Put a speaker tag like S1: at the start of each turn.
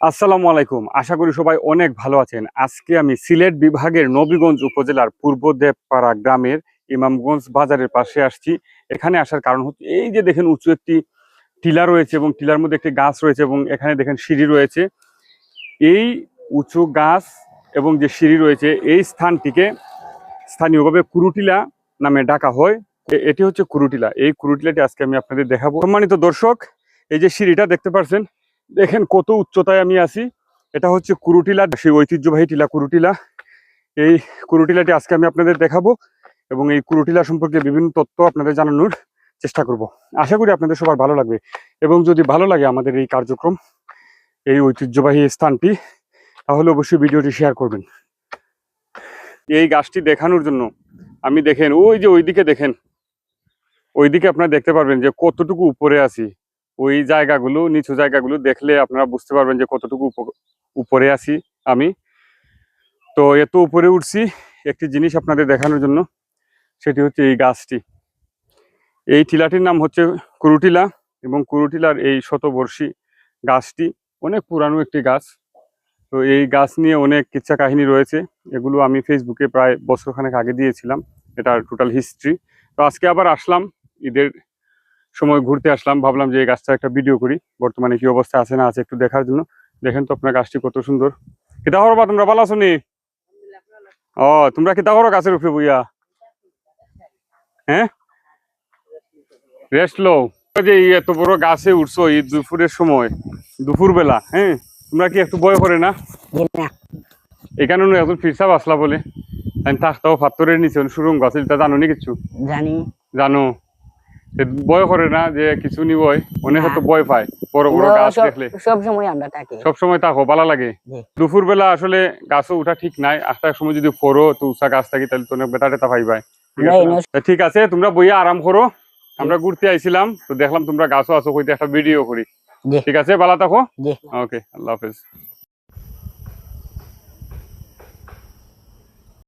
S1: আসসালামু আলাইকুম। আশা করি সবাই অনেক ভালো আছেন। আজকে আমি সিলেট বিভাগের নবীগঞ্জ উপজেলার পূর্ব দেবপাড়া গ্রামের ইমামগঞ্জ বাজারের পাশে আসছি। এখানে আসার কারণ হচ্ছে, এই যে দেখেন উঁচু একটি টিলা রয়েছে এবং টিলার মধ্যে একটি গাছ রয়েছে এবং এখানে দেখেন সিঁড়ি রয়েছে। এই উঁচু গাছ এবং যে সিঁড়ি রয়েছে, এই স্থানটিকে স্থানীয়ভাবে কুরুটিলা নামে ডাকা হয়। এটি হচ্ছে কুরুটিলা। এই কুরুটিলাটি আজকে আমি আপনাদের দেখাবো। সম্মানিত দর্শক, এই যে সিঁড়িটা দেখতে পাচ্ছেন দেখেন কত উচ্চতায় আমি আছি। এটা হচ্ছে কুরুটিলা, সেই ঐতিহ্যবাহী টিলা কুরুটিলা। এই কুরুটিলাটি আজকে আমি আপনাদের দেখাবো এবং এই কুরুটিলা সম্পর্কে বিভিন্ন তথ্য আপনাদের জানানোর চেষ্টা করব। আশা করি আপনাদের সবার ভালো লাগবে এবং যদি ভালো লাগে আমাদের এই কার্যক্রম, এই ঐতিহ্যবাহী স্থানটি, তাহলে অবশ্যই ভিডিওটি শেয়ার করবেন। এই গাছটি দেখানোর জন্য আমি দেখেন, ওই যে ওইদিকে দেখেন, ওইদিকে আপনারা দেখতে পারবেন যে কতটুকু উপরে আছি। ওই জায়গাগুলো, নিচু জায়গাগুলো দেখলে আপনারা বুঝতে পারবেন যে কতটুকু উপ- উপরে আছি আমি। তো এত উপরে উঠছি, একটি জিনিস আপনাদের দেখানোর জন্য, সেটি হচ্ছে এই গাছটি। এই টিলাটির নাম হচ্ছে কুরুটিলা এবং কুরুটিলার এই শতবর্ষী গাছটি অনেক পুরানো একটি গাছ। তো এই গাছ নিয়ে অনেক কিচ্ছা কাহিনী রয়েছে, এগুলো আমি ফেসবুকে প্রায় বছরখানেক আগে দিয়েছিলাম, এটার টোটাল হিস্ট্রি তো আজকে আবার আসলাম ঈদের সময় ঘুরতে আসলাম ভাবলাম যে এই গাছটা একটা ভিডিও করি। বর্তমানে কি অবস্থা আছে না আছে একটু দেখার জন্য। দেখেন তো আপনার গাছটি কত সুন্দর। কিতা করবা তোমরা? ভালো আছো নি? ও তোমরা কিতা করো গাছের উপরে বইয়া? হ্যাঁ? রেস্ট লো যে এত বড় গাছে উঠছো এই দুপুরের সময় দুপুর বেলা হ্যাঁ? তোমরা কি একটু ভয় করে না? এখানে এখন ফিরসাব আসলা বলে। আমি থাকতাও পাথরের নিচে সুরঙ্গ আছে তা জানো নি কিছু?
S2: জানি।
S1: জানো? ভয় করে না যে কিছু নি ভয় অনেক
S2: না।
S1: তো ভয় পায়। বড় বড় গাছ দেখলে।
S2: সব সময় আমরা থাকি।
S1: সব সময় তাকো ভালো লাগে। দুপুর বেলা আসলে গাছও উঠা ঠিক নাই। আটটার সময় যদি ফোরো তো উষা গাছ থাকি তাহলে তো অনেক বেটা টেতা পাইবাই। ঠিক আছে
S2: এনে
S1: ঠিক আছে তোমরা বইয়া আরাম করো। আমরা ঘুরতে আইছিলাম তো দেখলাম তোমরা গাছও আছো কইতে একটা ভিডিও করি। ঠিক আছে ভালো থাকো। ওকে আল্লাহ হাফেজ।